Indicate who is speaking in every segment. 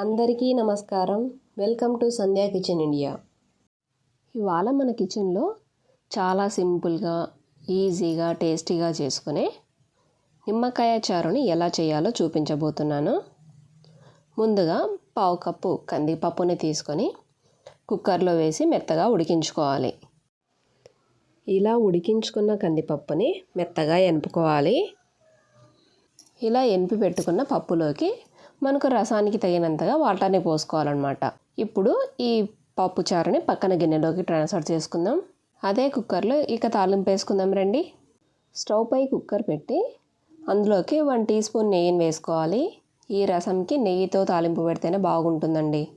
Speaker 1: అందరికీ నమస్కారం. Welcome to Sandhya kitchen India. ఇవాళ మన కిచెన్లో చాలా సింపుల్గా ఈజీగా టేస్టీగా చేసుకునే నిమ్మకాయ చారుని ఎలా చేయాలో చూపించబోతున్నాను. ముందుగా పావు కప్పు కందిపప్పుని తీసుకొని కుక్కర్లో వేసి మెత్తగా ఉడికించుకోవాలి. ఇలా ఉడికించుకున్న కందిపప్పుని మెత్తగా ఎనుపుకోవాలి ఇలా ఎనిపి పెట్టుకున్న పప్పులోకి మనకు రసానికి తగినంతగా వాటర్ని పోసుకోవాలన్నమాట. ఇప్పుడు ఈ పప్పు చారుని పక్కన గిన్నెలోకి ట్రాన్స్ఫర్ చేసుకుందాం. అదే కుక్కర్లో ఇక తాలింపు వేసుకుందాం రండి. స్టవ్ పై కుక్కర్ పెట్టి అందులోకి వన్ టీ స్పూన్ నెయ్యిని వేసుకోవాలి. ఈ రసంకి నెయ్యితో తాలింపు పెడితేనే బాగుంటుందండి.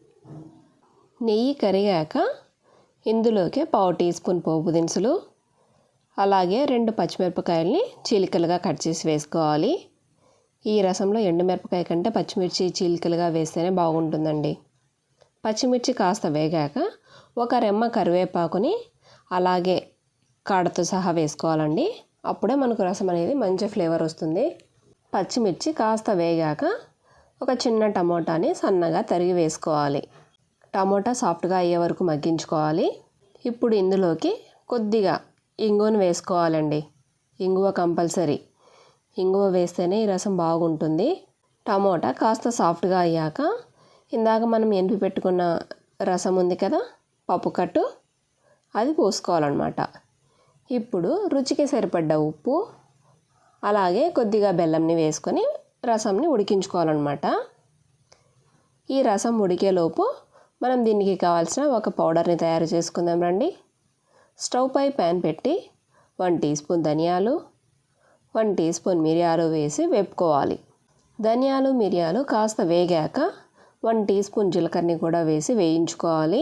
Speaker 1: నెయ్యి కరిగాక ఇందులోకి పావు టీ స్పూన్ పోపు దినుసులు అలాగే రెండు పచ్చిమిరపకాయల్ని చీలికలుగా కట్ చేసి వేసుకోవాలి. ఈ రసంలో ఎండుమిరపకాయ కంటే పచ్చిమిర్చి చీలికలుగా వేస్తేనే బాగుంటుందండి. పచ్చిమిర్చి కాస్త వేగాక ఒక రెమ్మ కరివేపాకుని అలాగే కాడతో సహా వేసుకోవాలండి. అప్పుడే మనకు రసం అనేది మంచి ఫ్లేవర్ వస్తుంది. పచ్చిమిర్చి కాస్త వేగాక ఒక చిన్న టమోటాని సన్నగా తరిగి వేసుకోవాలి. టమోటా సాఫ్ట్గా అయ్యే వరకు మగ్గించుకోవాలి. ఇప్పుడు ఇందులోకి కొద్దిగా ఇంగువను వేసుకోవాలండి. ఇంగువ కంపల్సరీ. ఇంగువ వేస్తేనే ఈ రసం బాగుంటుంది. టమోటా కాస్త సాఫ్ట్గా అయ్యాక ఇందాక మనం ఎనిపి పెట్టుకున్న రసం ఉంది కదా పప్పు కట్టు అది పోసుకోవాలన్నమాట. ఇప్పుడు రుచికి సరిపడ్డ ఉప్పు అలాగే కొద్దిగా బెల్లంని వేసుకొని రసంని ఉడికించుకోవాలన్నమాట. ఈ రసం ఉడికేలోపు మనం దీనికి కావాల్సిన ఒక పౌడర్ని తయారు చేసుకుందాం రండి. స్టవ్ పై ప్యాన్ పెట్టి వన్ టీ స్పూన్ ధనియాలు వన్ టీ స్పూన్ మిరియాలు వేసి వేపుకోవాలి. ధనియాలు మిరియాలు కాస్త వేగాక వన్ టీ స్పూన్ జీలకర్రని కూడా వేసి వేయించుకోవాలి.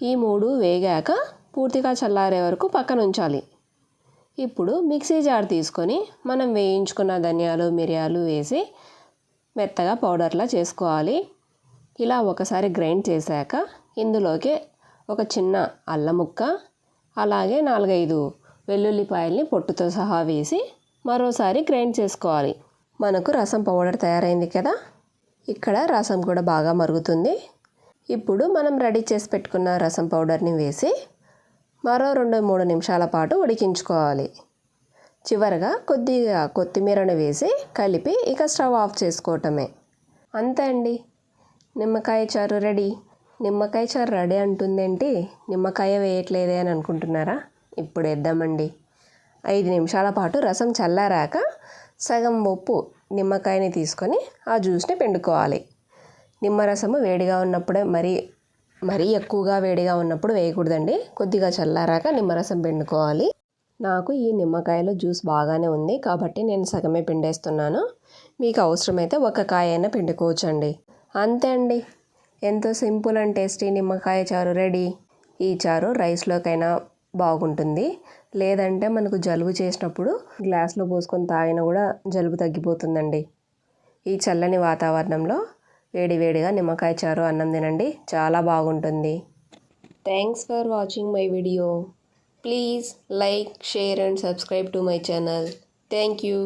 Speaker 1: ఈ మూడు వేగాక పూర్తిగా చల్లారే వరకు పక్కన ఉంచాలి. ఇప్పుడు మిక్సీ జార్ తీసుకొని మనం వేయించుకున్న ధనియాలు మిరియాలు వేసి మెత్తగా పౌడర్లా చేసుకోవాలి. ఇలా ఒకసారి గ్రైండ్ చేశాక ఇందులోకి ఒక చిన్న అల్లం ముక్క అలాగే నాలుగైదు వెల్లుల్లిపాయల్ని పొట్టుతో సహా వేసి మరోసారి గ్రైండ్ చేసుకోవాలి. మనకు రసం పౌడర్ తయారైంది కదా? ఇక్కడ రసం కూడా బాగా మరుగుతుంది. ఇప్పుడు మనం రెడీ చేసి పెట్టుకున్న రసం పౌడర్ని వేసి మరో రెండు మూడు నిమిషాల పాటు ఉడికించుకోవాలి. చివరగా కొద్దిగా కొత్తిమీరను వేసి కలిపి ఇక స్టవ్ ఆఫ్ చేసుకోవటమే. అంతే అండి. నిమ్మకాయ చారు రెడీ. నిమ్మకాయ చారు రెడీ అంటుందేంటి? నిమ్మకాయ వేయట్లేదే అని అనుకుంటున్నారా? ఇప్పుడు వేద్దామండి. ఐదు నిమిషాల పాటు రసం చల్లారాక సగం ఉప్పు నిమ్మకాయని తీసుకొని ఆ జ్యూస్ని పిండుకోవాలి. నిమ్మరసము వేడిగా ఉన్నప్పుడే మరీ మరీ ఎక్కువగా వేడిగా ఉన్నప్పుడు వేయకూడదండి. కొద్దిగా చల్లారాక నిమ్మరసం పిండుకోవాలి. నాకు ఈ నిమ్మకాయలో జ్యూస్ బాగానే ఉంది కాబట్టి నేను సగమే పిండేస్తున్నాను. మీకు అవసరమైతే ఒక కాయ అయినా పిండుకోవచ్చండి. అంతే అండి. ఎంతో సింపుల్ అండ్ టేస్టీ నిమ్మకాయ చారు రెడీ. ఈ చారు రైస్లోకైనా బాగుంటుంది. లేదంటే మనకు జలుబు చేసినప్పుడు గ్లాస్లో పోసుకొని తాగినా కూడా జలుబు తగ్గిపోతుందండి. ఈ చల్లని వాతావరణంలో వేడివేడిగా నిమ్మకాయ చారు అన్నం తినండి. చాలా బాగుంటుంది. Thanks for watching my video please like share and subscribe to my channel thank you